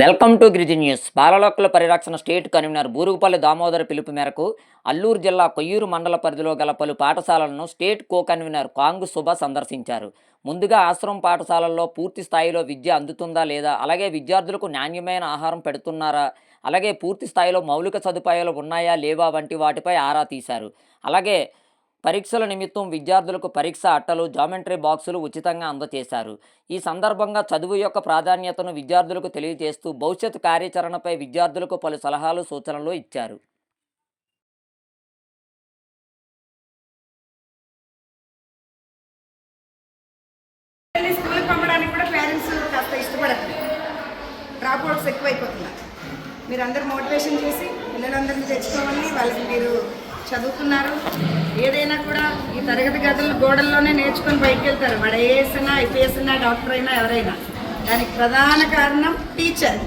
Welcome to Giriji news. బాలలోకల పరిరక్షణ state convener Burugupalli Damodar పిలుపు మేరకు అల్లూరు జిల్లా కొయ్యూరు మండల పరిధిలో గల పలు పాఠశాలలను స్టేట్ కో కన్వీనర్ కాంగు శుభ సందర్శించారు. ముందుగా ఆశ్రమం పాఠశాలల్లో పూర్తి స్థాయిలో విద్య అందుతుందా లేదా అలాగే విద్యార్థులకు నాణ్యమైన ఆహారం పెడుతున్నారా అలాగే పూర్తి స్థాయిలో మౌలిక సదుపాయాలు ఉన్నాయా లేవా వంటి వాటిపై ఆరా తీశారు. అలాగే పరీక్షల నిమిత్తం విద్యార్థులకు పరీక్ష అట్టలు జామెంట్రీ బాక్సులు ఉచితంగా అందజేశారు. ఈ సందర్భంగా చదువు యొక్క ప్రాధాన్యతను విద్యార్థులకు తెలియజేస్తూ భవిష్యత్ కార్యాచరణపై విద్యార్థులకు పలు సలహాలు సూచనలు ఇచ్చారు. పిల్లల్ని డ్రాప్ అవుట్స్ ఎక్కువైపోతున్నారు మీరు అందరు మోటివేషన్ చేసి పిల్లలందరినీ తెచ్చుకోవాలి వాళ్ళకి మీరు చదువుతున్నారు. ఏదైనా తరగతి గదుల గోడల్లోనే నేర్చుకొని బయటకు వెళ్తారు వాడు ఐఏఎస్ అయినా ఐపీఎస్ అయినా డాక్టర్ అయినా ఎవరైనా. దానికి ప్రధాన కారణం టీచర్.